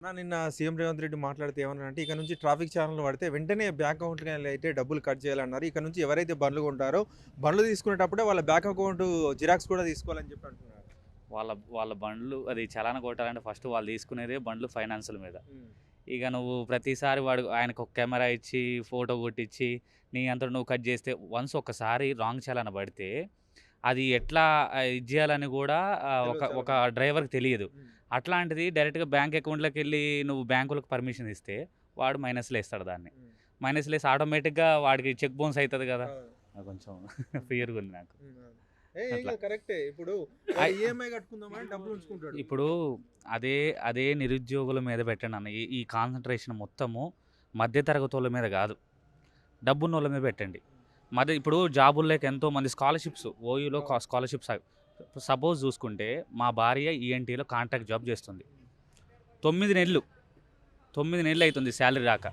నా నిన్న సీఎం రేవంత్ రెడ్డి మాట్లాడితే ఏమన్నారంటే ఇక నుంచి ట్రాఫిక్ ఛానల్ పడితే వెంటనే బ్యాంక్ అకౌంట్కి అయితే డబ్బులు కట్ చేయాలన్నారు. ఇక నుంచి ఎవరైతే బండ్లు కొంటారో బండ్లు తీసుకునేటప్పుడే వాళ్ళ బ్యాంక్ అకౌంట్ జిరాక్స్ కూడా తీసుకోవాలని చెప్పి అంటున్నారు. వాళ్ళ వాళ్ళ బండ్లు అది చలాన కొట్టాలంటే ఫస్ట్ వాళ్ళు తీసుకునేదే బండ్లు ఫైనాన్షియల్ మీద. ఇక నువ్వు ప్రతిసారి వాడు ఆయనకు ఒక కెమెరా ఇచ్చి ఫోటో కొట్టించి నీ అంతా నువ్వు కట్ చేస్తే వన్స్ ఒకసారి రాంగ్ చలాన పడితే అది ఎట్లా ఇది చేయాలని కూడా ఒక ఒక డ్రైవర్కి తెలియదు. అట్లాంటిది డైరెక్ట్గా బ్యాంక్ అకౌంట్లోకి వెళ్ళి నువ్వు బ్యాంకులకు పర్మిషన్ ఇస్తే వాడు మైనస్లో వేస్తాడు దాన్ని. మైనస్లో వేసి ఆటోమేటిక్గా వాడికి చెక్ బౌన్స్ అవుతుంది కదా. నాకు కొంచెం ఫియర్గా ఉంది నాకు. కరెక్టే. ఇప్పుడు ఐ- ఈఎంఐ కట్టుకుందామని డబ్బులు ఉంచుకుంటాడు. ఇప్పుడు అదే అదే నిరుద్యోగుల మీద పెట్టండి అన్న. ఈ- కాన్సన్ట్రేషన్ మొత్తము మధ్యతరగతి వాళ్ళ మీద కాదు. డబ్బున్న వాళ్ళ మీద పెట్టండి. మధ్య ఇప్పుడు జాబులు లేక ఎంతో మంది స్కాలర్షిప్స్ ఓయూలో స్కాలర్షిప్స్ సపోజ్ చూసుకుంటే మా భార్య ఈఎన్టీలో కాంట్రాక్ట్ జాబ్ చేస్తుంది. తొమ్మిది నెలలు తొమ్మిది నెలలు అవుతుంది శాలరీ రాక.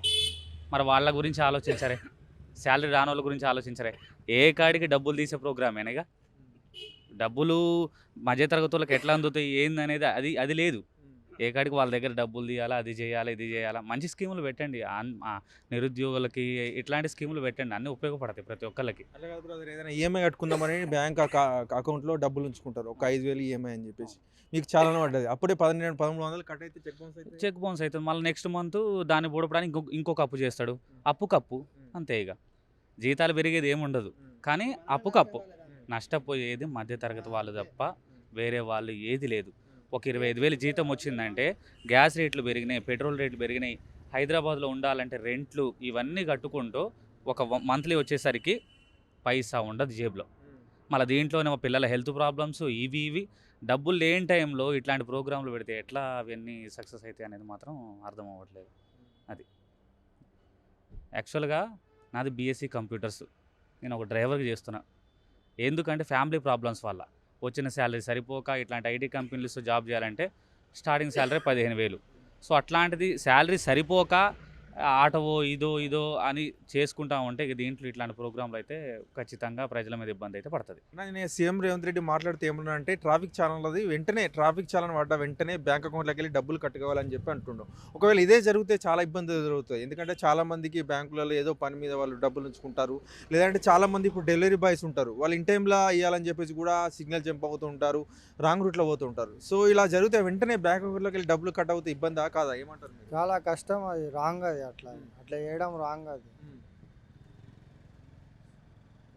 మరి వాళ్ళ గురించి ఆలోచించరే శాలరీ రాని వాళ్ళ గురించి ఆలోచించరే. ఏ కాడికి డబ్బులు తీసే ప్రోగ్రామేనాగా డబ్బులు మధ్యతరగతి వాళ్ళకి ఎట్లా అందుతాయి ఏంది అనేది అది అది లేదు. ఏ కాడికి వాళ్ళ దగ్గర డబ్బులు తీయాలా అది చేయాలా ఇది చేయాలా? మంచి స్కీములు పెట్టండి. నిరుద్యోగులకి ఇట్లాంటి స్కీములు పెట్టండి. అన్నీ ఉపయోగపడతాయి ప్రతి బ్రదర్. ఏదైనా ఈఎంఐ కట్టుకుందామని బ్యాంక్ అకౌంట్లో డబ్బులు ఉంచుకుంటారు. ఒక ఐదు వేలు ఈఎంఐ అని చెప్పేసి. మీకు చాలా పడ్డది. అప్పుడే పదిహేను పదమూడు వందలు కట్ అయితే చెక్ బౌన్స్ అయితే చెక్ బౌన్స్ అవుతుంది. మళ్ళీ నెక్స్ట్ మంత్ దాన్ని పూడపడానికి ఇంకొక ఇంకొక అప్పు చేస్తాడు. అప్పు కప్పు. అంతే ఇక. జీతాలు పెరిగేది ఏముండదు. కానీ అప్పు కప్పు. నష్టపోయేది మధ్యతరగతి వాళ్ళు తప్ప వేరే వాళ్ళు ఏది లేదు. ఒక ఇరవై ఐదు వేలు జీతం వచ్చిందంటే గ్యాస్ రేట్లు పెరిగినాయి పెట్రోల్ రేట్లు పెరిగినాయి. హైదరాబాద్లో ఉండాలంటే రెంట్లు ఇవన్నీ కట్టుకుంటూ ఒక మంత్లీ వచ్చేసరికి పైసా ఉండదు జేబులో. మళ్ళీ దీంట్లోనే మా పిల్లల హెల్త్ ప్రాబ్లమ్స్ ఇవి ఇవి. డబ్బులు లేని టైంలో ఇట్లాంటి ప్రోగ్రాంలు పెడితే ఎట్లా అవన్నీ సక్సెస్ అవుతాయి అనేది మాత్రం అర్థం అవ్వట్లేదు అది. యాక్చువల్గా నాది బీఎస్సీ కంప్యూటర్స్. నేను ఒక డ్రైవర్కి చేస్తున్నా. ఎందుకంటే ఫ్యామిలీ ప్రాబ్లమ్స్ వల్ల. వచ్చిన శాలరీ సరిపోక ఇట్లాంటి ఐటీ కంపెనీస్లో జాబ్ చేయాలంటే స్టార్టింగ్ శాలరీ పదిహేను వేలు. సో అట్లాంటిది శాలరీ సరిపోక ఆటవో ఇదో ఇదో అని చేసుకుంటా ఉంటే ఇక దీంట్లో ఇట్లాంటి ప్రోగ్రాంలు అయితే ఖచ్చితంగా ప్రజల మీద ఇబ్బంది అయితే పడుతుంది. నేను సీఎం రేవంత్ రెడ్డి మాట్లాడితే ఏమన్నా అంటే ట్రాఫిక్ ఛానల్ అది వెంటనే ట్రాఫిక్ ఛానల్ పడ్డ వెంటనే బ్యాంక్ అకౌంట్లోకి వెళ్ళి డబ్బులు కట్టుకోవాలని చెప్పి అంటుండు. ఒకవేళ ఇదే జరిగితే చాలా ఇబ్బంది ఎదురవుతాయి ఎందుకంటే చాలా మందికి బ్యాంకులలో ఏదో పని మీద వాళ్ళు డబ్బులు ఉంచుకుంటారు. లేదంటే చాలా మంది ఇప్పుడు డెలివరీ బాయ్స్ ఉంటారు. వాళ్ళు ఇన్ టైంలో ఇవ్వాలని చెప్పేసి కూడా సిగ్నల్ జంప్ అవుతూ ఉంటారు రాంగ్ రూట్లో పోతూ ఉంటారు. సో ఇలా జరిగితే వెంటనే బ్యాంక్ అకౌంట్లోకి వెళ్ళి డబ్బులు కట్ అవుతే ఇబ్బందా? కాదా? ఏమంటారు? చాలా కష్టం అది రాంగ్ అది. అట్లా అట్లా చేయడం రాంగ్ అది.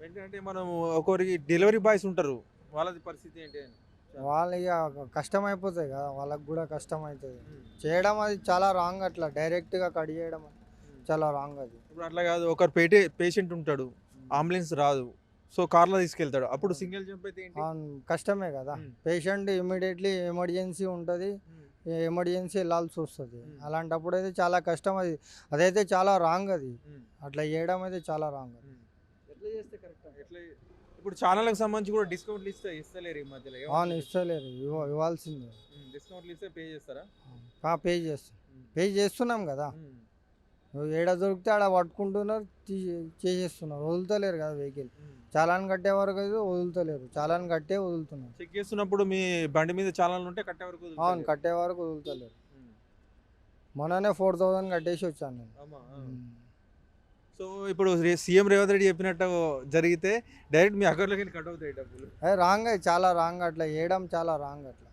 ఏంటంటే మనం ఒకరికి డెలివరీ బాయ్స్ ఉంటారు. వాళ్ళది పరిస్థితి ఏంటి అని. వాళ్ళు ఇక కష్టం అయిపోతుంది కదా వాళ్ళకి కూడా కష్టం అవుతుంది చేయడం అది చాలా రాంగ్ అట్లా డైరెక్ట్గా కట్ చేయడం చాలా రాంగ్ అది. ఇప్పుడు అట్లా కాదు ఒకరు పేటే పేషెంట్ ఉంటాడు అంబులెన్స్ రాదు సో కార్లో తీసుకెళ్తాడు. అప్పుడు సింగిల్ జంప్ అయితే కష్టమే కదా. పేషెంట్ ఇమీడియట్లీ ఎమర్జెన్సీ ఉంటుంది. ఎమర్జెన్సీ వెళ్ళాల్సి వస్తుంది. అలాంటప్పుడు అయితే చాలా కష్టం అది. అదైతే చాలా రాంగ్ అది. అట్లా చేయడం అయితే చాలా రాంగ్ అది. ఎట్లా చేస్తే కరెక్ట్ ఎట్లా ఇప్పుడు ఛానల్కి సంబంధించి కూడా డిస్కౌంట్లు ఇస్తే ఇస్తలేరు ఈ మధ్యలో. అవును ఇస్తలేరు. ఇవ్వ ఇవ్వాల్సిందే. డిస్కౌంట్లు ఇస్తే పే చేస్తారా? పే చేస్తాం. పే చేస్తున్నాం కదా. ఏడ దొరికితే ఆడ పట్టుకుంటున్నారు చేసేస్తున్నారు. వదులుతలేరు కదా వెహికల్. చాలాన్ కట్టే వరకు అయితే వదులుతలేరు. చాలాన్ కట్టే వదులుతున్నారు. చెక్ చేస్తున్నప్పుడు మీ బండి మీద ఛానల్ ఉంటే కట్టే వరకు అవును. కట్టే వరకు వదులుతలేరు. మొన్ననే ఫోర్ థౌసండ్ కట్టేసి వచ్చాను నేను. సో ఇప్పుడు సీఎం రేవంత్ రెడ్డి చెప్పినట్టు జరిగితే డైరెక్ట్ మీ అకౌంట్లోకి వెళ్ళి కట్ అవుతాయి డబ్బులు. రాంగ్ చాలా రాంగ్ అట్లా చేయడం చాలా రాంగ్ అట్లా.